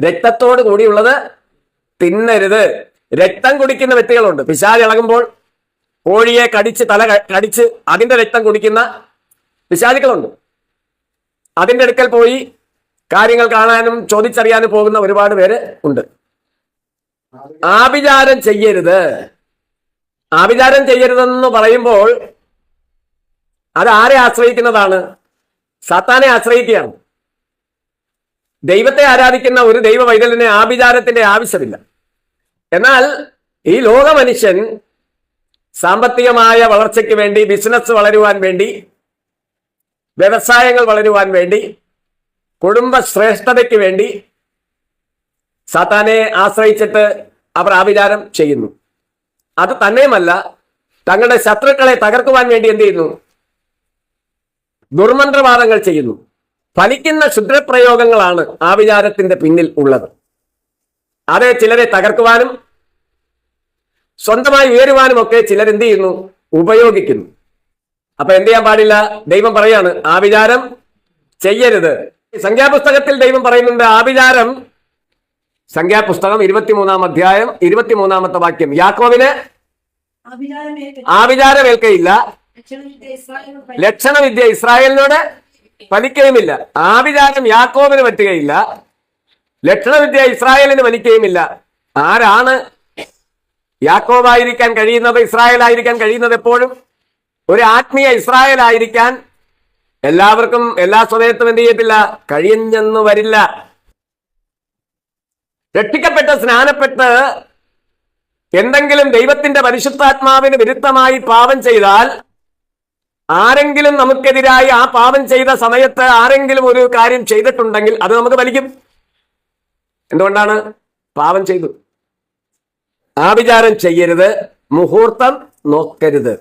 രക്തത്തോട് കൂടിയുള്ളത് തിന്നരുത്. രക്തം കുടിക്കുന്ന വ്യക്തികളുണ്ട്. പിശാജ് ഇളകുമ്പോൾ കോഴിയെ കടിച്ച് തല കടിച്ച് അതിന്റെ രക്തം കുടിക്കുന്ന പിശാചികളുണ്ട്. അതിന്റെ അടുക്കൽ പോയി കാര്യങ്ങൾ കാണാനും ചോദിച്ചറിയാനും പോകുന്ന ഒരുപാട് പേര് ഉണ്ട്. ആഭിചാരം ചെയ്യരുത്. ആഭിചാരം ചെയ്യരുതെന്ന് പറയുമ്പോൾ അത് ആരെ ആശ്രയിക്കുന്നതാണ്? സത്താനെ ആശ്രയിക്കുകയാണ്. ദൈവത്തെ ആരാധിക്കുന്ന ഒരു ദൈവ വൈതലിന് ആഭിചാരത്തിന്റെ ആവശ്യമില്ല. എന്നാൽ ഈ ലോക മനുഷ്യൻ സാമ്പത്തികമായ വളർച്ചയ്ക്ക് വേണ്ടി ബിസിനസ് വളരുവാൻ വേണ്ടി വ്യവസായങ്ങൾ വളരുവാൻ വേണ്ടി കുടുംബ ശ്രേഷ്ഠതയ്ക്ക് വേണ്ടി സാത്താനെ ആശ്രയിച്ചിട്ട് അവർ ആഭിചാരം ചെയ്യുന്നു. അത് തന്നെയുമല്ല തങ്ങളുടെ ശത്രുക്കളെ തകർക്കുവാൻ വേണ്ടി എന്ത് ചെയ്യുന്നു? ദുർമന്ത്രവാദങ്ങൾ ചെയ്യുന്നു. ഫലിക്കുന്ന ക്ഷുദ്രപ്രയോഗങ്ങളാണ് ആ വിചാരത്തിന്റെ പിന്നിൽ ഉള്ളത്. അത് ചിലരെ തകർക്കുവാനും സ്വന്തമായി ഉയരുവാനും ഒക്കെ ചിലരെന്ത് ചെയ്യുന്നു? ഉപയോഗിക്കുന്നു. അപ്പൊ എന്ത് ചെയ്യാൻ പാടില്ല? ദൈവം പറയാണ് ആ വിചാരം ചെയ്യരുത്. സംഖ്യാപുസ്തകത്തിൽ ദൈവം പറയുന്നുണ്ട് ആ വിചാരം സംഖ്യാപുസ്തകം ഇരുപത്തിമൂന്നാം അധ്യായം ഇരുപത്തിമൂന്നാമത്തെ വാക്യം. യാക്കോവിന് ആഭിചാരമേൽക്കയില്ല ലക്ഷണവിദ്യ ഇസ്രായേലിനോട് ഫലിക്കുകയുമില്ല ആഭിചാരം യാക്കോബിന് പറ്റുകയില്ല. ലക്ഷണവിദ്യ ഇസ്രായേലിന് ഫലിക്കുകയുമില്ല ആരാണ് യാക്കോബായിരിക്കാൻ കഴിയുന്നത്? ഇസ്രായേൽ ആയിരിക്കാൻ കഴിയുന്നത് എപ്പോഴും? ഒരു ആത്മീയ ഇസ്രായേൽ ആയിരിക്കാൻ എല്ലാവർക്കും എല്ലാ സമയത്തും എന്ത് ചെയ്യത്തില്ല? കഴിയുന്നെന്ന് വരില്ല. രക്ഷിക്കപ്പെട്ട് സ്നാനപ്പെട്ട് എന്തെങ്കിലും ദൈവത്തിന്റെ പരിശുദ്ധാത്മാവിന് വിരുദ്ധമായി പാപം ചെയ്താൽ ആരെങ്കിലും നമുക്കെതിരായി ആ പാപം ചെയ്ത സമയത്ത് ആരെങ്കിലും ഒരു കാര്യം ചെയ്തിട്ടുണ്ടെങ്കിൽ അത് നമുക്ക് വലിക്കും എന്തുകൊണ്ടാണ്? പാപം ചെയ്തു. ആഭിചാരം ചെയ്യരുത്. മുഹൂർത്തം നോക്കരുത്.